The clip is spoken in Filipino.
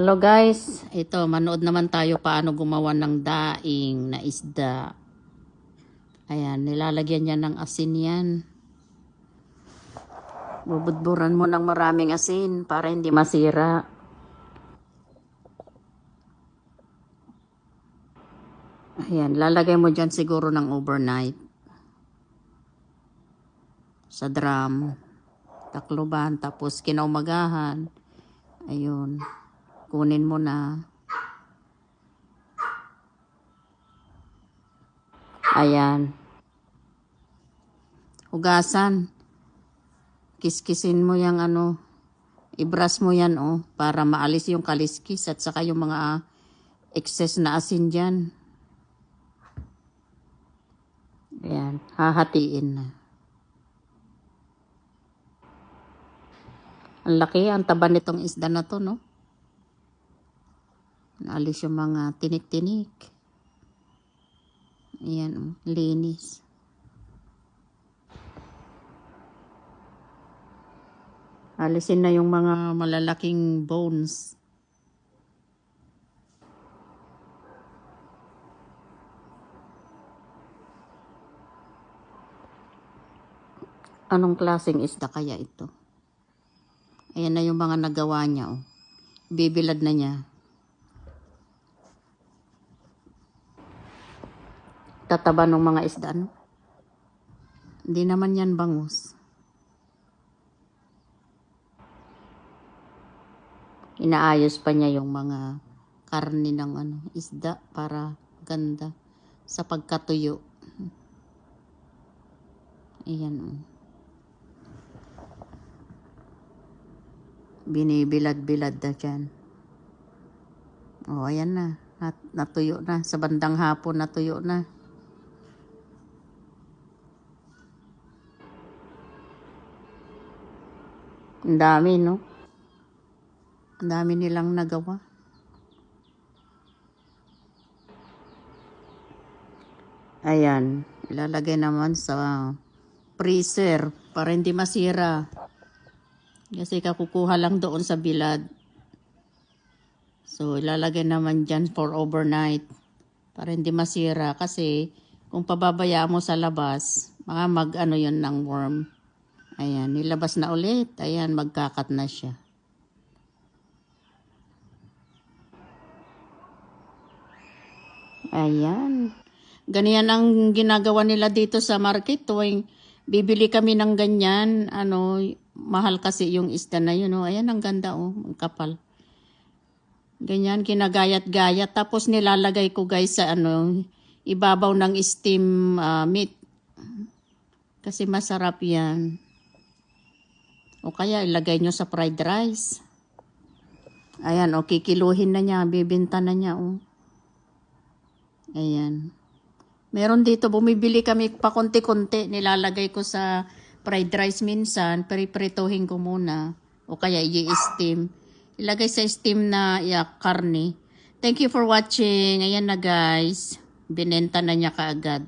Hello guys, ito manood naman tayo paano gumawa ng daing na isda. Ayan, nilalagyan niya ng asin yan. Bubudburan mo ng maraming asin para hindi masira. Ayan, lalagay mo dyan siguro ng overnight. Sa drum. Takloban, tapos kinaumagahan. Ayun. Kunin mo na. Ayan. Hugasan. Kiskisin mo yung ano. Ibras mo yan oh. Para maalis yung kaliskis at saka yung mga excess na asin dyan. Ayan. Hahatiin na. Ang laki, ang taba nitong isda na to, no? Naalis yung mga tinik-tinik. Ayan, oh, linis. Alisin na yung mga malalaking bones. Anong klaseng isda kaya ito? Ayan na yung mga nagawa niya, oh. Bibilad na niya. Tataba ng mga isda, no? Hindi naman yan bangus. Inaayos pa niya yung mga karne ng ano, isda para ganda sa pagkatuyo. Ayan, oh. binibilad-bilad na dyan. O, oh, ayan na. Nat natuyo na. Sa bandang hapon, natuyo na. Ang dami, no? Ang dami nilang nagawa. Ayan. Ilalagay naman sa freezer para hindi masira. Kasi kakukuha lang doon sa bilad. So, ilalagay naman dyan for overnight para hindi masira. Kasi kung pababaya mo sa labas, mga mag ano yun ng worm. Ayan, nilabas na ulit. Ayan, magkakat na siya. Ayan. Ganyan ang ginagawa nila dito sa market tuwing bibili kami ng ganyan, ano, mahal kasi yung isda na yun, oh. Ayan, ang ganda, oh, ang kapal. Ganyan, kinagayat-gayat. Tapos nilalagay ko, guys, sa ano, ibabaw ng steam ah, meat. Kasi masarap yan. O kaya, ilagay nyo sa fried rice. Ayan, o, kikiluhin na niya, bibinta na niya, oh. Ayan. Meron dito, bumibili kami pa konti-konti, nilalagay ko sa fried rice minsan, peripritohin ko muna. O kaya i-steam. Ilagay sa steam na yeah, karne. Thank you for watching. Ayan na guys. Binenta na niya kaagad.